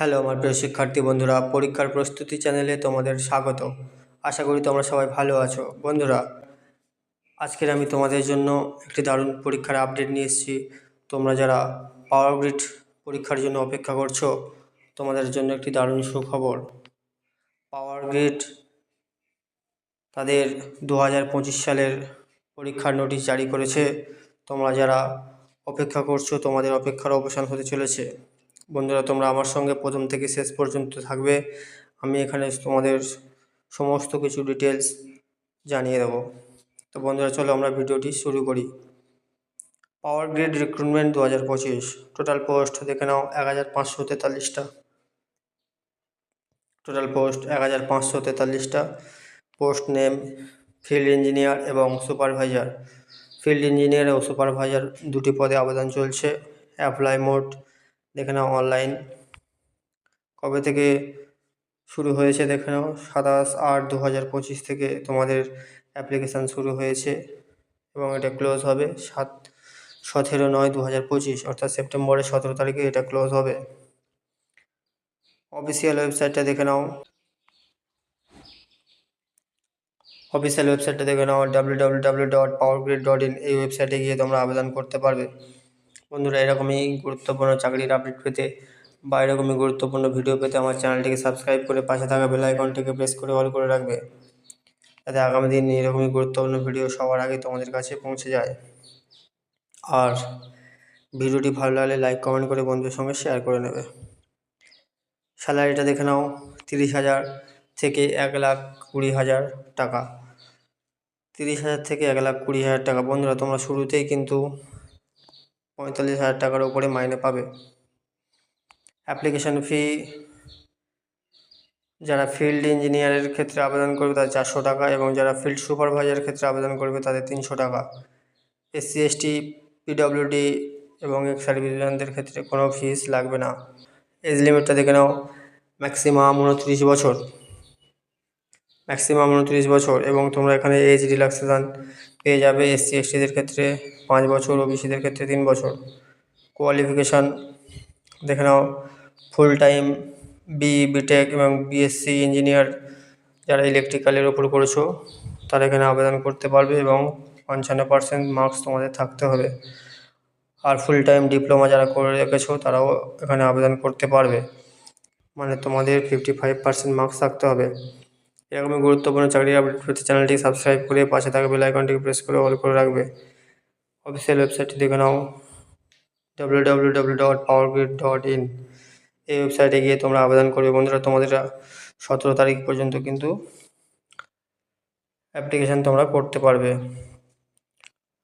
Hello আমার প্রিয় শিক্ষার্থী বন্ধুরা, পরীক্ষার প্রস্তুতি চ্যানেলে তোমাদের স্বাগত আশা করি তোমরা সবাই ভালো আছো। বন্ধুরা, আজকের আমি তোমাদের জন্য একটি দারুণ পরীক্ষার আপডেট নিয়ে এসেছি। তোমরা যারা পাওয়ার গ্রিড পরীক্ষার জন্য অপেক্ষা করছ, তোমাদের জন্য একটি দারুণ সুখবর। পাওয়ার গ্রিড তাদের দু হাজার পঁচিশ সালের পরীক্ষার নোটিশ জারি করেছে। তোমরা যারা অপেক্ষা করছ, তোমাদের অপেক্ষার অবসান হতে চলেছে। বন্ধুরা, তোমরা আমার সঙ্গে প্রথম থেকে শেষ পর্যন্ত থাকবে। আমি এখানে তোমাদের সমস্ত কিছু ডিটেলস জানিয়ে দেবো। তো বন্ধুরা, চলো আমরা ভিডিওটি শুরু করি। পাওয়ার গ্রিড রিক্রুটমেন্ট দু হাজার পঁচিশ। টোটাল পোস্ট দেখে নাও এক হাজার পাঁচশো তেতাল্লিশটা। টোটাল পোস্ট এক হাজার পাঁচশো তেতাল্লিশটা। পোস্ট নেম ফিল্ড ইঞ্জিনিয়ার এবং সুপারভাইজার ফিল্ড ইঞ্জিনিয়ার ও সুপারভাইজার দুটি পদে আবেদন চলছে। অ্যাপ্লাই মোড দেখে নাও অনলাইন কবে থেকে শুরু হয়েছে দেখে নাও। সাতাশ আট দু হাজার পঁচিশ থেকে তোমাদের অ্যাপ্লিকেশান শুরু হয়েছে এবং এটা ক্লোজ হবে সাত সতেরো নয় দু হাজার পঁচিশ, অর্থাৎ সেপ্টেম্বরের সতেরো তারিখে এটা ক্লোজ হবে। অফিসিয়াল ওয়েবসাইটটা দেখে নাও। অফিসিয়াল ওয়েবসাইটটা দেখে নাও। W W W dot power grid dot in এই ওয়েবসাইটে গিয়ে তোমরা আবেদন করতে পারবে। বন্ধুরা, এরকমই গুরুত্বপূর্ণ চাকরির আপডেট পেতে বা এরকমই গুরুত্বপূর্ণ ভিডিও পেতে আমার চ্যানেলটিকে সাবস্ক্রাইব করে পাশে থাকা বেল আইকনটিকে প্রেস করে অল করে রাখবে। যাতে আগামী দিন এরকমই গুরুত্বপূর্ণ ভিডিও সবার আগে তোমাদের কাছে পৌঁছে যায়। আর ভিডিওটি ভালো লাগলে লাইক কমেন্ট করে বন্ধুদের সঙ্গে শেয়ার করে নেবে। স্যালারিটা দেখে নাও, তিরিশ হাজার থেকে এক লাখ কুড়ি হাজার টাকা। তিরিশ হাজার থেকে এক লাখ কুড়ি হাজার টাকা। বন্ধুরা, তোমরা শুরুতেই কিন্তু পঁয়তাল্লিশ হাজার টাকার উপরে মাইনে পাবে। অ্যাপ্লিকেশন ফি, যারা ফিল্ড ইঞ্জিনিয়ারের ক্ষেত্রে আবেদন করবে তাদের চারশো টাকা এবং যারা ফিল্ড সুপারভাইজারের ক্ষেত্রে আবেদন করবে তাদের তিনশো টাকা। এসসি, এসটি, পিডব্লিউডি এবং এক্স সার্ভিসম্যানদের ক্ষেত্রে কোনো ফিস লাগবে না। এজ লিমিটটা দেখে নাও, ম্যাক্সিমাম উনত্রিশ বছর। ম্যাক্সিমাম উনত্রিশ বছর এবং তোমরা এখানে এজ রিল্যাক্সেশান পেয়ে যাবে এসসি এসটিদের ক্ষেত্রে পাঁচ বছর ও ওবিসিদের ক্ষেত্রে তিন বছর। কোয়ালিফিকেশান দেখে নাও ফুল টাইম বি বিটেক এবং বিএসসি ইঞ্জিনিয়ার যারা ইলেকট্রিক্যালের ওপর করেছ, তারা এখানে আবেদন করতে পারবে এবং পঞ্চান্ন পার্সেন্ট মার্কস তোমাদের থাকতে হবে। আর ফুল টাইম ডিপ্লোমা যারা করে রেখেছো, তারাও এখানে আবেদন করতে পারবে। মানে তোমাদের ফিফটি ফাইভ পার্সেন্ট মার্কস থাকতে হবে। এরকমই গুরুত্বপূর্ণ চাকরির আপডেট পেতে চ্যানেলটি সাবস্ক্রাইব করে পাশে থাকা বেল আইকনটিকে প্রেস করে অল করে রাখবে। অফিসিয়াল ওয়েবসাইটটি দেখে নাও। W dot power dot in এই ওয়েবসাইটে গিয়ে তোমরা আবেদন করবে। বন্ধুরা, তোমাদের সতেরো তারিখ পর্যন্ত কিন্তু অ্যাপ্লিকেশান তোমরা করতে পারবে।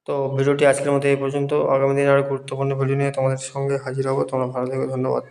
তো ভিডিওটি আজকের মতো এই পর্যন্ত। আগামী দিনে আরও গুরুত্বপূর্ণ ভিডিও নিয়ে তোমাদের সঙ্গে হাজির হব। তোমরা ভালো থেকো। ধন্যবাদ।